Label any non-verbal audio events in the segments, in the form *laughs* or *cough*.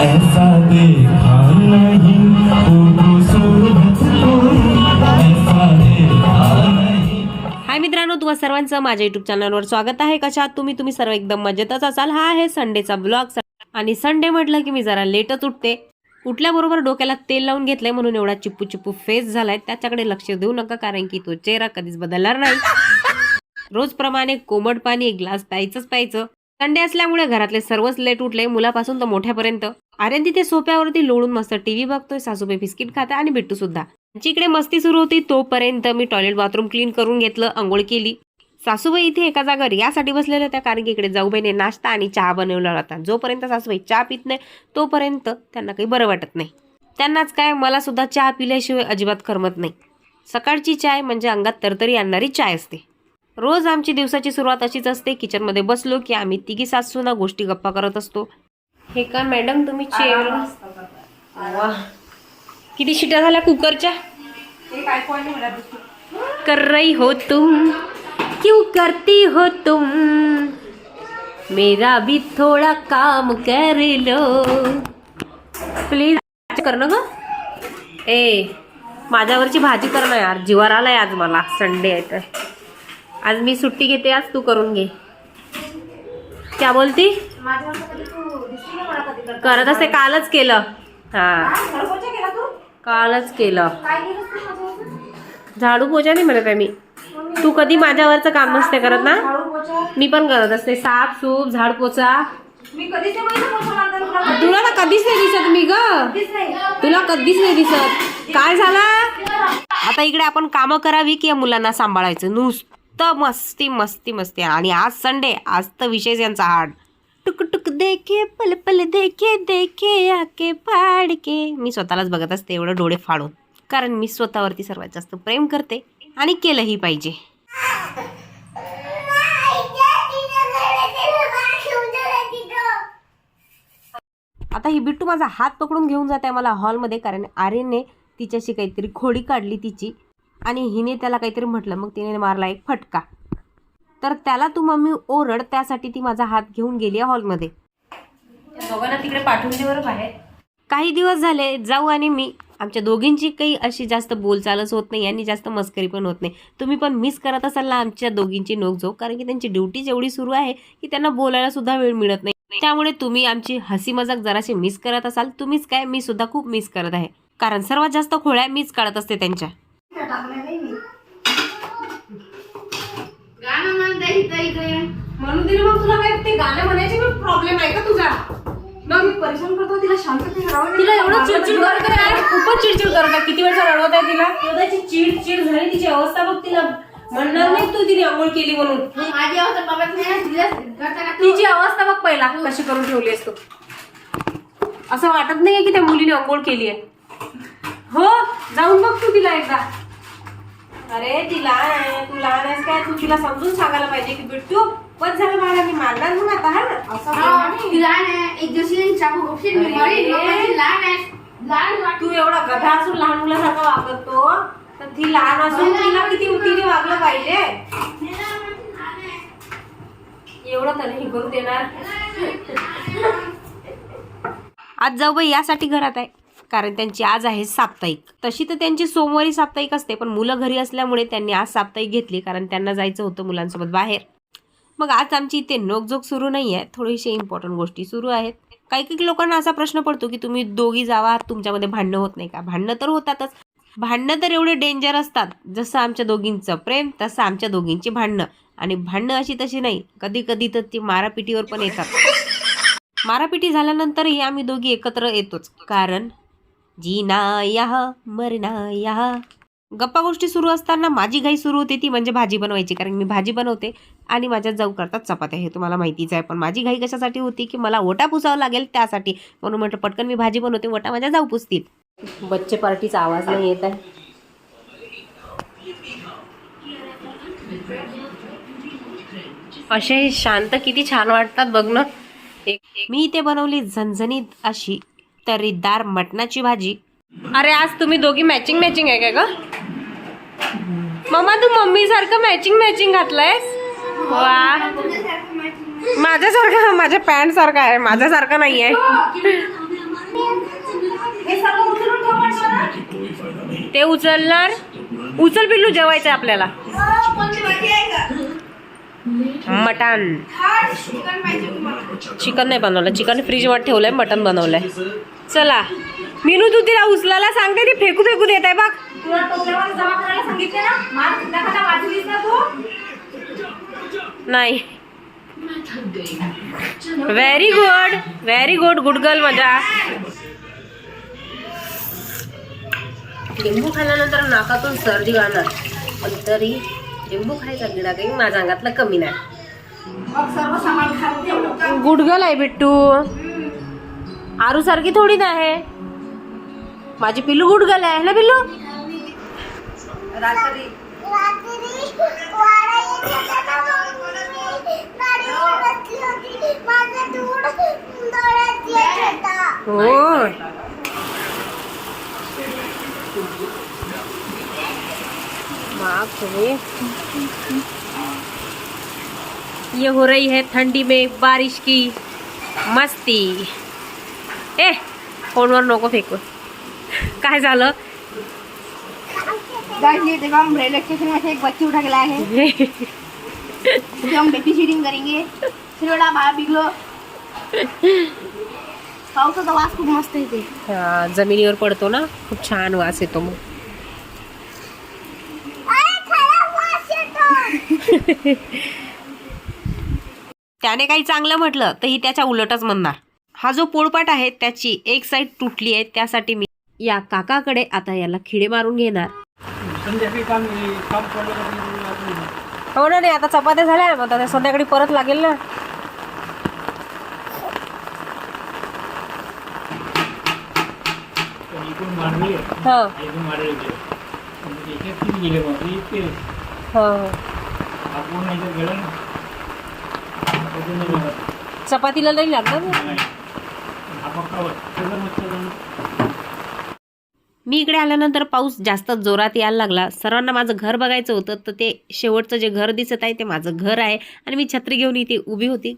ऐसा देखा नहीं हाय मित्रांनो तुम्हा सर्वांचं माझ्या युट्यूब चॅनलवर स्वागत आहे. कशात तुम्ही? तुम्ही सर्व एकदम मजेतच असाल. हा आहे संडेचा ब्लॉग आणि संडे म्हटलं की मी जरा लेटच उठते. उठल्याबरोबर डोक्याला तेल लावून घेतलंय म्हणून एवढा चिप्पू चिप्पू फेस झालाय. त्याच्याकडे लक्ष देऊ नका कारण की तो चेहरा कधीच बदलणार नाही. रोजप्रमाणे कोमट पाणी एक ग्लास प्यायचंच प्यायचं. संडे असल्यामुळे घरातले सर्वच लेट उठले. मुलापासून तर मोठ्यापर्यंत. आर्यन तिथे सोप्यावरती लोळून मस्त टीव्ही बघतोय सासूबाई बिस्किट खाते आणि बिट्टू सुद्धा. जिकडे मस्ती सुरू होती तोपर्यंत मी टॉयलेट बाथरूम क्लीन करून घेतलं आंघोळ केली. सासूबाई इथे एका जागावर यासाठी बसलेल्या होत्या कारण की इकडे जाऊबाईने नाश्ता आणि चहा बनवला होता. जोपर्यंत सासूबाई चहा पित नाही तोपर्यंत त्यांना काही बरं वाटत नाही. त्यांनाच काय मला सुद्धा चहा पिल्याशिवाय अजिबात करमत नाही. सकाळची चाय म्हणजे अंगात तरतरी आणणारी चाय असते. रोज आमची दिवसाची सुरुवात अशीच असते किचनमध्ये बसलो की आम्ही तिघी सासूना गोष्टी गप्पा करत असतो. हे का मॅडम तुम्ही चेअर वा. किती शिट्या झाल्या कुकरच्या? कर रही हो तुम क्यों करती हो तुम? मेरा भी थोड़ा काम कर लो। प्लीज कर ना ग. ए माझ्यावरची भाजी कर ना यार. जीवार आलाय आज मला. संडे आहे तर. आज मी सुट्टी घेते आज तू करून घे. क्या बोलती? करत? असते कालच केलं. हा. कालच केलं. झाडू पोछा नाही म्हणत आहे मी. तू कधी माझ्यावरचं काम नसते करत ना? मी पण करत असते. साफ सूप झाड पोचा तुला. ना कधीच नाही दिसत मी ग. तुला कधीच नाही दिसत. काय झालं? आता इकडे आपण कामं करावी की या मुलांना सांभाळायचं? नुसतं मस्ती मस्ती मस्ती. आणि आज संडे आज तर विशेष यांचा हाड टुक टुक देखे पल पल देखे देखे आके फाडके मी स्वतःलाच बघत असते एवढं डोळे फाडून. कारण मी स्वतःवरती सर्वात जास्त प्रेम करते आणि केलंही पाहिजे. आता ही बिट्टू माझा हात पकडून घेऊन जात आहे मला हॉलमध्ये कारण आर्यनने तिच्याशी काहीतरी खोडी काढली तिची. आणि हिने त्याला काहीतरी म्हटलं. मग तिने मारला एक फटका. तर त्याला तू मम्मी ओरड त्यासाठी ती माझा हात घेऊन गेली आहे हॉलमध्ये. दोघांना तिकडे पाठवून दे बरं बाहेर. काही दिवस झाले जाऊ आणि मी. आमच्या दोघींची काही अशी जास्त बोलचालच होत नाही आणि जास्त मस्करी पण होत नाही. तुम्ही पण मिस करत असाल ना आमच्या दोघींची नोकझोक कारण की त्यांची ड्युटीच एवढी सुरू आहे की त्यांना बोलायला सुद्धा वेळ मिळत नाही. त्यामुळे तुम्ही आमची हसी मजाक जराशी मिस करत असाल. तुम्हीच काय मी सुद्धा खूप मिस करत आहे. कारण सर्वात जास्त खोळ्या मीच काढत असते त्यांच्या. इथं. म्हणून तिने मग तुला काय ते गाणं म्हणायचे प्रॉब्लेम आहे का तुझा? मग मी परेशान करतो तिला शांत तिला एवढं चिडचिड करत आहे खूपच चिडचिड करत आहे. किती वेळचा रडवत आहे तिला? एवढ्याची चिड चिड झाली तिची अवस्था बघ तिला. म्हणणार नाही तू तिने आंघोळ केली म्हणून. माझी अवस्था बाबाच नाही तिला करता का तिची अवस्था बघ पहिला कशी करून ठेवली असतो असं वाटत नाही की त्या मुलीने अंघोळ केली आहे. हो जाऊन बघ तू तिला एकदा. अरे ती लहान आहे. तू लहान आहेस काय? तू तिला समजून सांगायला पाहिजे की बिट्टू बस झालं मला मी मारणार म्हणून आता हा? ना असं बोलणार हा, नाही. ती लहान आहे. एक दिवशी चाकू गोपशील मी अरे. मरीन मग ती लहान आहे. लहान वाट- तू एवढा गधा असून लहान मुलासारखं वागतो. तर ती लहान असून तिला किती तिने वागलं पाहिजे? एवढं तर नाही करू देणार. आज जाऊ बाई यासाठी घरात आहे. कारण त्यांची आज आहे साप्ताहिक. तशी तर त्यांची सोमवारी साप्ताहिक असते पण मुलं घरी असल्यामुळे त्यांनी आज साप्ताहिक घेतली कारण त्यांना जायचं होतं मुलांसोबत बाहेर. मग आज आमची इथे नोकझोक सुरू नाही आहे थोडीशी इम्पॉर्टंट गोष्टी सुरू आहेत. काही काही लोकांना असा प्रश्न पडतो की तुम्ही दोघी जावा तुमच्यामध्ये भांडणं होत नाही का? भांडणं तर होतातच. भांडणं तर एवढे डेंजर असतात. जसं आमच्या दोघींचं प्रेम तसं आमच्या दोघींची भांडणं. आणि भांडणं अशी तशी नाही. कधी कधी तर ती मारापिटीवर पण येतात. मारापिटी झाल्यानंतरही आम्ही दोघी एकत्र येतोच. कारण जिनाया या या गप्पा गोष्टी सुरू असताना माझी घाई सुरू होती ती म्हणजे भाजी बनवायची कारण मी भाजी बनवते आणि माझ्या जाऊ करतात चपात्या हे तुम्हाला माहितीच आहे. पण माझी घाई कशासाठी होती की मला ओटा पुसावं लागेल त्यासाठी. म्हणून म्हटलं पटकन मी भाजी बनवते ओटा माझ्या जाऊ पुसतील. बच्चे पार्टीचा आवाज नाही येत आहे. असे शांत किती छान वाटतात बघ ना. मी इथे बनवली झणझणीत अशी तर्रीदार मटणाची भाजी. अरे आज तुम्ही दोघी मॅचिंग मॅचिंग आहे का ग? मम्मा तू मम्मी सारखं मॅचिंग मॅचिंग घातलंयस? वा. माझ्यासारखं माझ्या पॅन्ट सारखा आहे माझ्यासारखं नाही आहे ते उचलणार? उचल पिल्लू जेवायचं आपल्याला. मटण खास चिकन नाही बनवलं. चिकन फ्रीजमध्ये ठेवलंय मटण बनवलंय. चला. मीनू तू तिला उचलायला सांगते ती फेकू फेकू देत आहे बघ. नाही. Very good very good good girl माझा लिंबू खाल्ल्यानंतर नाकातून सर्दी गाणार तरी लिंबू खायचा गिडा काही माझ्या अंगातला कमी नाही. गुडगल आहे बिट्टू. आरू सारखी थोडी ना आहे. माझी पिल्लू गुडगल आहे ना पिल्लू? रात्री. हो रे ये हो रही है ठंडी में बारिश की मस्ती। ए फोनवर नको फेकू। काय झालं गाइस ये देखो हम रेलवे स्टेशन में से एक बच्ची उठा के लाए हैं। हम करेंगे। फिर बेटा बाहर बिगलो पावसाचा वास खूप मस्त येते हा, जमिनीवर पडतो ना खूप छान वास येतो मग *laughs* त्याने काही चांगलं म्हटलं तर ही त्याच्या उलटच म्हणणार. हा जो पोळपाट आहे त्याची एक साईड तुटली आहे त्यासाठी मी या काकाकडे आता याला खिडे मारून घेणार. हो ना नाही आता चपात्या झाल्या. मग आता संध्याकाळी परत लागेल ना. हा. हा. चपातीला नाही लागणार ना? मी इकडे आल्यानंतर पाऊस जास्त जोरात यायला लागला. सर्वांना माझं घर बघायचं होतं तर ते शेवटचं जे घर दिसत आहे ते माझं घर आहे. आणि मी छत्री घेऊन इथे उभी होती.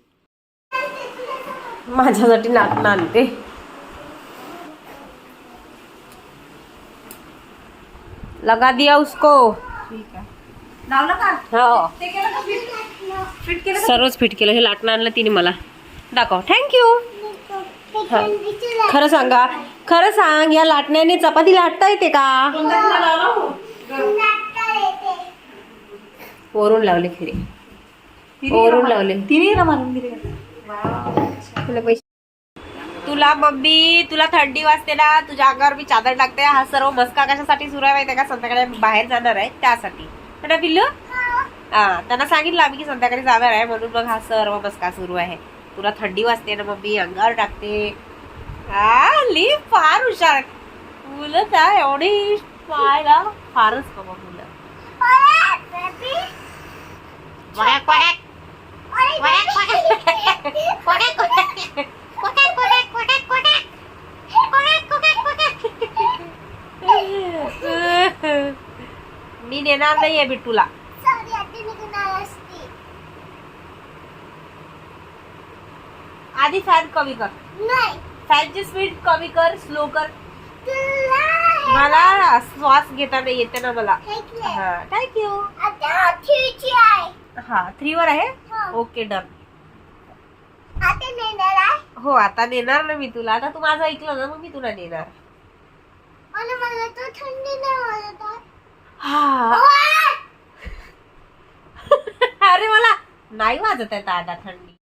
माझ्यासाठी नाटणं आणते लगा दिया उसको. ठीक आहे. लावलं का हो. ते केलं का फिट? फिट केलं सर्वच फिट केलं. हे लाटणं आणलं तिने मला. दाखव. थँक्यू खरं सांगा. खरं सांग या लाटण्याने चपाती लाटता येते का? लावला हो? वरून लावले खिरे. वरून लावले. तिने ना मारून दिले. तुला पैसे तुला थंडी वाजते ना. तुझ्या अंगावर मी चादर टाकते. हा सर्व मस्का कशासाठी सुरू आहे माहिती आहे का? संध्याकाळी आम्ही बाहेर जाणार आहे त्यासाठी. ना पिल्लू? हा त्यांना सांगितलं आम्ही की संध्याकाळी जाणार आहे म्हणून मग हा सर्व मस्का सुरू आहे. तुला थंडी वाजते ना मम्मी अंगावर टाकते. हा ली फार हुशार मुलं त्या एवढी पाहायला फारच बाबा मुलं. *laughs* मी नेणार नाहीये बिट्टूला आधी फॅन कमी कर. फॅनची स्पीड कमी कर स्लो कर. मला श्वास घेता नाही येते ना मला. हा थँक्यू हा थ्री वर आहे. ओके डन हो. आता नेणार ना मी तुला. आता तू माझं ऐकलं ना मग मी तुला नेणार हा. *laughs* अरे मला नाही वाजत आहे दादा थंडी.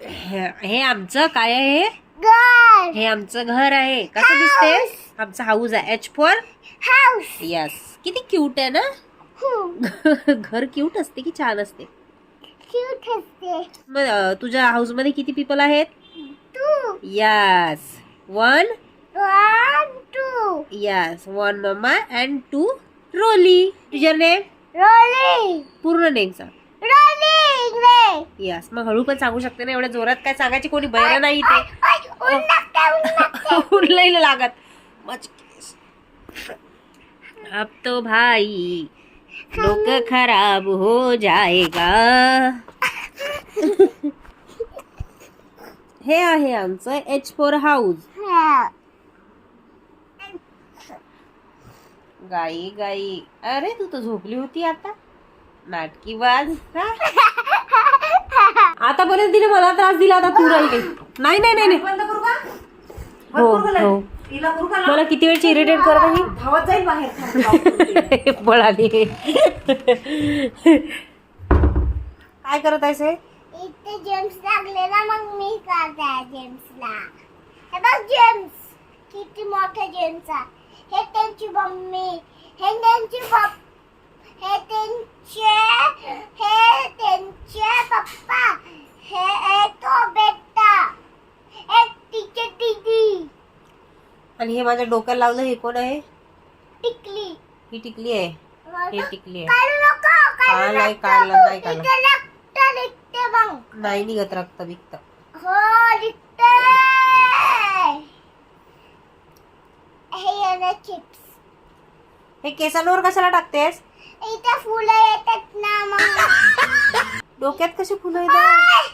हे हे आमचं काय आहे? हे? हे आमचं घर आहे. कसं दिसते? आमचं हाऊस आहे. एच फोर यस किती क्यूट आहे ना? *laughs* घर क्यूट असते की छान असते? मग अं, तुझ्या हाऊसमध्ये किती पीपल आहेत? Yes one yes one mamma and two Roli तुझर name पूर्ण नेम सांग. यस मग हळू पण सांगू शकते ना एवढ्या जोरात काय सांगायची कोणी बहिरा नाही इथे. उरलेलं *laughs* लागत? मच अब तो भाई लोक खराब हो जाएगा. *laughs* हे आहे आमचं एच फोर हाऊस गाई गाई. अरे तू तर झोपली होती आता. नाटकी बाज आतापर्यंत तिने मला त्रास दिला आता तू राहिली. नाही नाही नाही नाही. बंद करू का? हो. हो. तिला करू का मला किती वेळची इरिटेट करत आहे? धावत जाईल बाहेर थांब, लावतो. *laughs* पळाली. काय करत आहेस हे? इथे जेम्स लागले ना मग मी करते जेम्सला हे बघ जेम्स किती मोठे जेम्स आहे. हे त्यांची मम्मी हे त्यांची हे त्यांचे हे त्यांचे पप्पा हे तो बेटा एक तिचे दीदी आणि हे माझ्या डोक्याला लावलं हे कोण आहे? टिकली. ही टिकली आहे. हे टिकली आहे. काढू नको काढू काढलं नको. काढलं, नाही काढलं. मग. नाही निघत रक्त बिक्त हो निघते हे येणं चिप्स हे केसांवर कशाला टाकतेस? इथे फुलं येतात ना मग. *laughs* डोक्यात कशी फुलं येणार?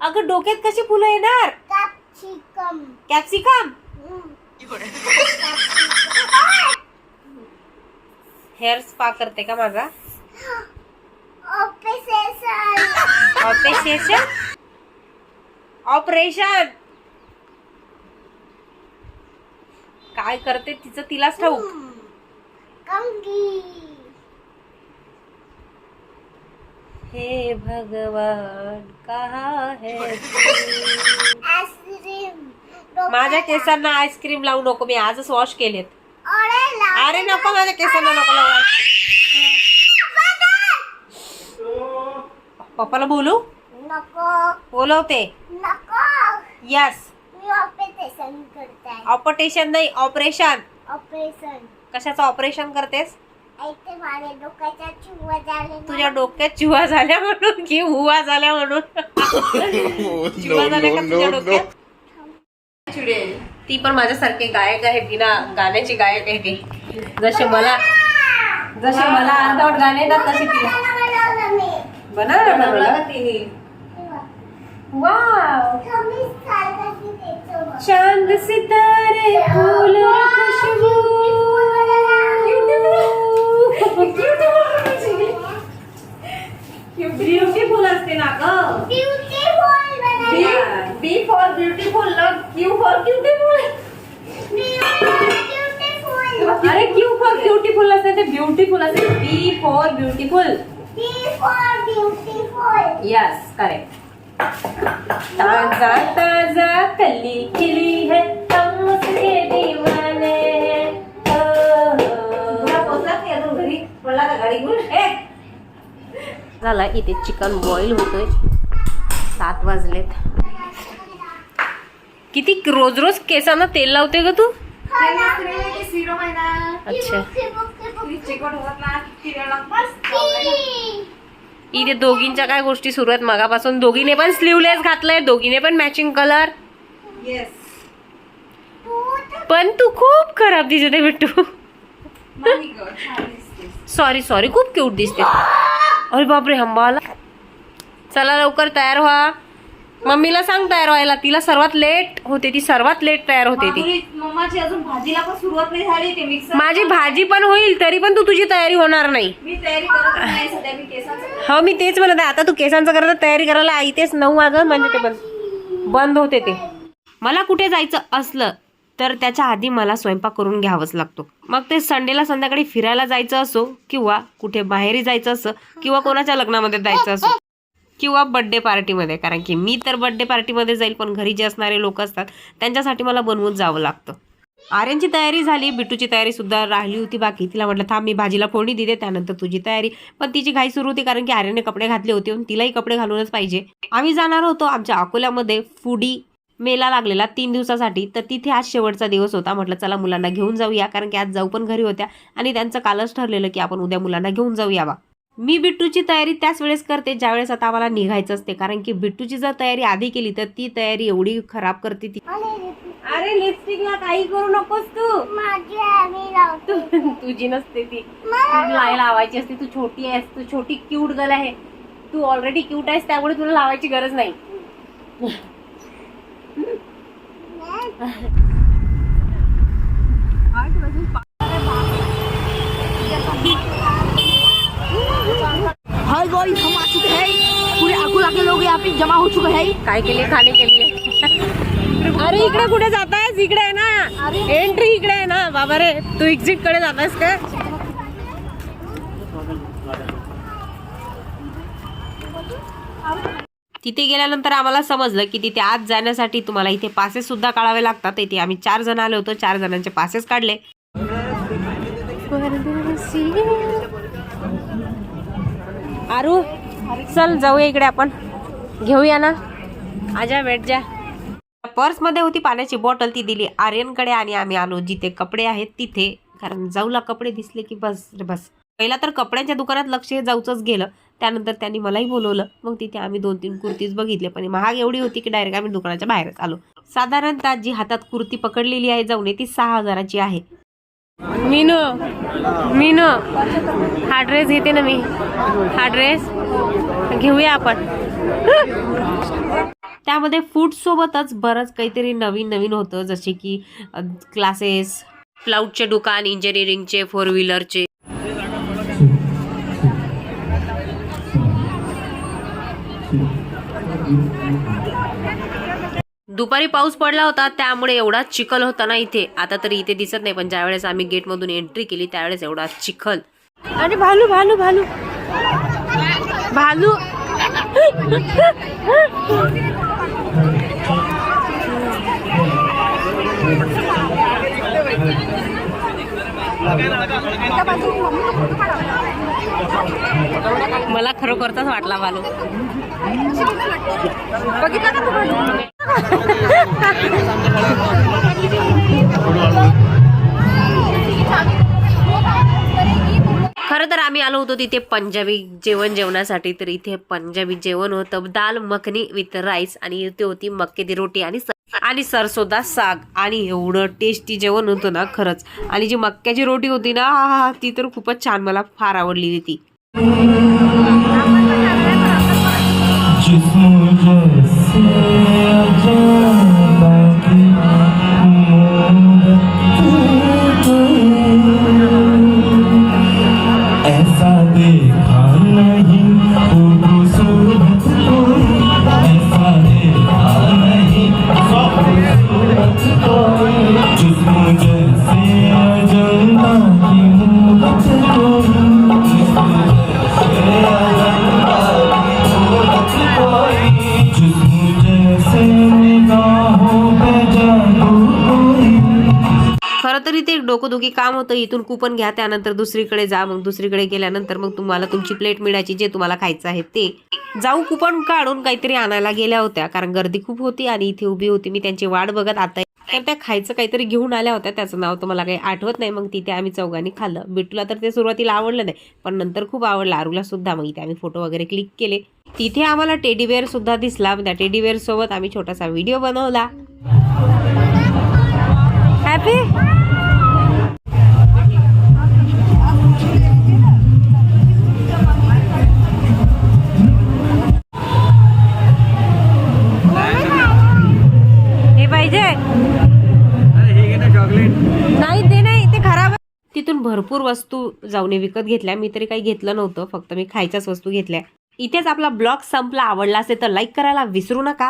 अगं डोक्यात कशी फुलं येणार? कॅप्सिकम. कॅप्सिकम? हेअर स्पा करते का माझा? ऑपरेशन ऑपरेशन काय करते तिचं तिलाच ठाऊक. हे भगवान कहा है माझ्या केसांना आईस्क्रीम लावू नको मी आजच वॉश केलेत. अरे नको माझ्या केसांना नको लावू. पप्पाला बोलू? नको. बोलवते. नको. यस मी ऑपरेशन करते ऑपरेशन नाही ऑपरेशन ऑपरेशन कशाचं ऑपरेशन करतेस? माझ्या डोक्याच्या झाले. तुझ्या डोक्यात चिवा झाल्या म्हणून की हुवा झाल्या म्हणून? *laughs* चिवा झाल्या का तुझ्या डोक्यात? ती पण माझ्यासारखे गायक आहे बिना गाण्याची गायक आहे ती. जसे मला जसे मला अर्धवट गाणे येतात तसे तिला. बनवलं तिने? चाँद सितारे फूल ब्युटिफुल असते ना ग बी फॉर ब्युटिफुल ना क्यू फॉर ब्युटिफुल ब्युटिफुल अरे क्यू फॉर ब्युटिफुल असते ते ब्युटिफुल असते B for beautiful B for beautiful yes correct ताजा ताजा कली खिली है हम उसके दीवाने हैं। हो, हो। झाला इथे चिकन बॉईल होतोय. सात वाजलेत. किती रोज रोज केसांना तेल लावते ग तू? अच्छा. इथे दोघींच्या काय गोष्टी सुरू आहेत मगापासून. दोघीने पण स्लीवलेस घातलंय दोघीने पण मॅचिंग कलर पण तू खूप खराब दिसते बिट्टू. सॉरी सॉरी खूप क्यूट दिसते. अरे बापरे हंबाला. चला लवकर तयार व्हा. मम्मीला सांग तयार व्हायला. तिला सर्वात लेट होते ती सर्वात लेट तयार होते ती. मम्माची अजून भाजीला पण सुरुवात नाही झाली ते मिक्सर माझी भाजी पण होईल तरी पण तू तुझी तयारी होणार नाही. मी तयारी करत नाही सध्या मी केसांचं हो मी तेच म्हणत आहे. आता तू केसांचं करत तयारी करायला आई तेच नऊ वाजत म्हणजे ते बंद बंद होते ते. मला कुठे जायचं असलं तर त्याच्या आधी मला स्वयंपाक करून घ्यावाच लागतो. मग ते संडेला संध्याकाळी फिरायला जायचं असो किंवा कुठे बाहेरही जायचं असो किंवा कोणाच्या लग्नामध्ये जायचं असो. किंवा बड्डे पार्टीमध्ये कारण की मी तर बड्डे पार्टीमध्ये जाईल पण घरी जे असणारे लोक असतात त्यांच्यासाठी मला बनवून जावं लागतं. आर्यनची तयारी झाली बिट्टूची तयारी सुद्धा राहिली होती बाकी. तिला म्हटलं थांब मी भाजीला फोडणी देते त्यानंतर तुझी तयारी. पण तिची घाई सुरू होती कारण की आर्यने कपडे घातले होते आणि तिलाही कपडे घालूनच पाहिजे. आम्ही जाणार होतो आमच्या अकोल्यामध्ये फुडी मेला लागलेला तीन दिवसासाठी. तर तिथे आज शेवटचा दिवस होता. म्हटलं चला मुलांना घेऊन जाऊया. कारण की आज जाऊ पण घरी होत्या आणि त्यांचं कालच ठरलेलं की आपण उद्या मुलांना घेऊन जाऊया बा. मी बिट्टूची तयारी त्याच वेळेस करते ज्या वेळेस आता आम्हाला निघायचं असते. कारण की बिट्टूची जर तयारी आधी केली तर ती तयारी एवढी खराब करते ती. अरे लिपस्टिकला काही करू नकोस तू. *laughs* तुझी नसते ती. लाई लावायची असते तू छोटी आहेस तू छोटी क्यूट गर्ल आहे. तू ऑलरेडी क्यूट आहेस त्यामुळे तुला लावायची गरज नाही. *laughs* गाइस हम आ चुके हैं। पूरे अकोला के लोग यहाँ पे जमा हो चुके हैं। काय केली? खाने के लिए. अरे इकडे कुठे जातायस? इकडे आहे ना. एंट्री इकडे आहे ना. बाबा रे तू एक्झिटकडे जातायस का तिथे गेल्यानंतर आम्हाला समजलं की तिथे आत जाण्यासाठी तुम्हाला इथे पासेस सुद्धा काढावे लागतात. इथे आम्ही चार जण आलो होतो. चार जणांचे पासेस काढले. आरू चल जाऊया इकडे आपण. घेऊया ना. आजा भेट जा. पर्समध्ये होती पाण्याची बॉटल ती दिली आर्यनकडे आणि आम्ही आलो जिथे कपडे आहेत तिथे. कारण जाऊला कपडे दिसले की बस रे बस. पहिला तर कपड्यांच्या दुकानात लक्ष हे जाऊचंच गेलं. त्यानंतर त्यांनी मलाही बोलवलं. मग तिथे आम्ही दोन तीन कुर्तीज बघितले. पण महाग एवढी होती की डायरेक्ट आम्ही दुकानाच्या बाहेरच आलो. साधारणतः जी हातात कुर्ती पकडलेली आहे जाऊन ती सहा हजाराची आहे. मीनू मीनू हा ड्रेस घेते ना मी. हा ड्रेस घेऊया आपण. त्यामध्ये फूड सोबतच बरंच काहीतरी नवीन नवीन होतं जसे की क्लासेस क्लाउडचे दुकान इंजिनिअरिंगचे फोर व्हीलरचे दुपारी पाऊस पडला होता त्यामुळे एवढा चिखल होता ना इथे. आता तरी इथे दिसत नाही पण ज्यावेळेस आम्ही गेटमधून एंट्री केली त्यावेळेस एवढा चिखल. अरे भालू भालू भालू. भालू. मला खरोखरचाच वाटला तुम्ही खरं तर आम्ही आलो होतो तिथे पंजाबी जेवण जेवणासाठी तर इथे पंजाबी जेवण होतं. दाल मखनी विथ राईस आणि इथे होती मक्के दी रोटी आणि आणि सरसोदा साग आणि एवढं टेस्टी जेवण होतं ना खरंच. आणि जी मक्याची रोटी होती ना हा, ती तर खूपच छान मला फार आवडली ती. डोकंदुखी काम होतं इथून कुपन घ्या त्यानंतर दुसरीकडे जा मग दुसरीकडे गेल्यानंतर मग तुम्हाला तुमची प्लेट मिळायची जे तुम्हाला खायचं आहे ते. जाऊ कुपन काढून काहीतरी आणायला गेल्या होत्या कारण गर्दी खूप होती आणि इथे उभी होती मी त्यांची वाट बघत आता. तर त्या खायचं काहीतरी घेऊन आल्या होत्या त्याचं नाव तर मला काही आठवत नाही मग तिथे आम्ही चौघांनी खाल्लं. बिट्टूला तर ते सुरुवातीला आवडलं नाही पण नंतर खूप आवडलं. आरूला सुद्धा मग इथे आम्ही फोटो वगैरे क्लिक केले. तिथे आम्हाला टेडीवेअर सुद्धा दिसला. त्या टेडीवेअर सोबत आम्ही छोटासा व्हिडिओ बनवला. हॅपी पाहिजे. नाही ते नाही ते खराब आहे. तिथून भरपूर वस्तू जाऊन विकत घेतल्या. मी तरी काही घेतलं नव्हतं फक्त मी खायच्याच वस्तू घेतल्या. इथेच आपला ब्लॉग संपला. आवडला असेल तर लाईक करायला विसरू नका.